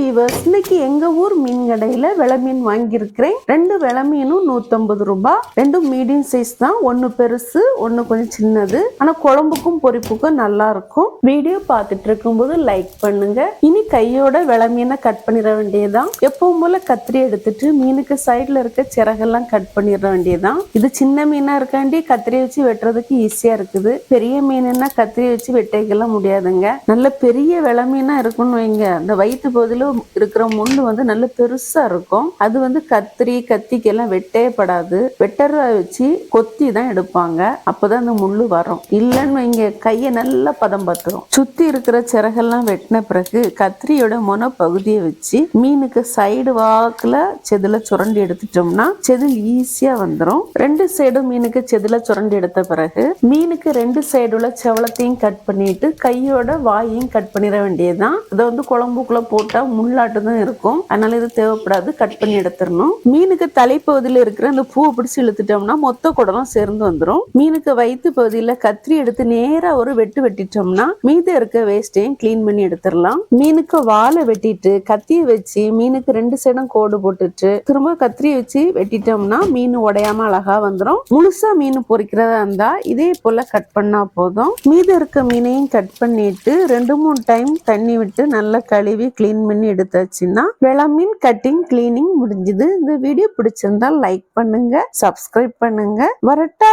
Viewers இன்னைக்கு எங்க ஊர் மீன் கடையில விலை மீன் வாங்கியிருக்கிறேன். ரெண்டு விலை மீனும் நூத்தம்பது ரூபாய் ரெண்டும் மீடியம் சைஸ் தான். ஒன்னு பெருசு ஒன்னு கொஞ்சம் சின்னது. ஆனா குழம்புக்கும் பொரிப்புக்கும் நல்லா இருக்கும். வீடியோ பார்த்துட்டு இருக்கும்போது லைக் பண்ணுங்க. இனி கையோட விலை மீனை கட் பண்ணிட வேண்டியதுதான். எப்பவும் போல கத்திரி எடுத்துட்டு மீனுக்கு சைட்ல இருக்க சிறகெல்லாம் கட் பண்ணிட வேண்டியதுதான். இது சின்ன மீனா இருக்காண்டி கத்திரி வச்சு வெட்டுறதுக்கு ஈஸியா இருக்குது. பெரிய மீனுன்னா கத்திரி வச்சு வெட்டிக்கலாம் முடியாதுங்க. நல்ல பெரிய விலை மீனா இருக்கும்னு வைங்க. அந்த வயிற்று பகுதியில் இருக்கிற முள்ளு வந்து நல்ல பெருசா இருக்கும். அது வந்து கத்திரி கத்திக்கெல்லாம் வெட்டே படாது. வெட்டரை வச்சு கொத்தி தான் எடுப்பாங்க. அப்பதான் அந்த முள்ளு வரும். இல்லைன்னு இங்கே கையை நல்லா பதம் பார்த்துரும் சுத்தி இருக்கிற சிறகெல்லாம் வெட்டின பிறகு கத்திரியோட முனை பகுதியை வச்சு மீனுக்கு சைடு வாக்குல செதுல சுரண்டி எடுத்துட்டோம்னா செதில் ஈஸியா வந்துடும் ரெண்டு சைடும் மீனுக்கு செதுல சுரண்டி எடுத்த பிறகு மீனுக்கு ரெண்டு சைடுல செவலத்தையும் கட் பண்ணிட்டு கையோட வாயையும் கட் பண்ணிட வேண்டியதுதான். இதை வந்து குழம்புக்குள்ள போட்டா முள்ளாட்டு இருக்கும். அதனால இது தேவைப்படாது. கட் பண்ணி எடுத்துடணும். மீனுக்கு தலைப்பகுதியில் இருக்கிற அந்த பூவை பிடிச்சி இழுத்துட்டோம்னா மொத்த குடலும் சேர்ந்து வந்துடும் மீனுக்கு வயிற்று பகுதியில் கத்திரி எடுத்து நேராக ஒரு வெட்டு வெட்டிட்டோம்னா மீது இருக்க வேஸ்டையும் கிளீன் பண்ணி எடுத்துடலாம். மீனுக்கு வாழை வெட்டிட்டு கத்தியை வச்சு மீனுக்கு ரெண்டு சைடும் கோடு போட்டுட்டு திரும்ப கத்திரியை வச்சு வெட்டிட்டோம்னா மீன் உடையாம அழகா வந்துடும் முழுசா மீன் பொறிக்கிறதா இருந்தா இதே போல கட் பண்ணா போதும். மீது இருக்க மீனையும் கட் பண்ணிட்டு ரெண்டு மூணு டைம் தண்ணி விட்டு நல்லா கழுவி க்ளீன் பண்ணி எடுத்தாச்சுன்னா விளம்பின் கட்டிங் கிளீனிங் முடிஞ்சுது. இந்த வீடியோ பிடிச்சிருந்தா லைக் பண்ணுங்க சப்ஸ்கிரைப் பண்ணுங்க. வரட்டா!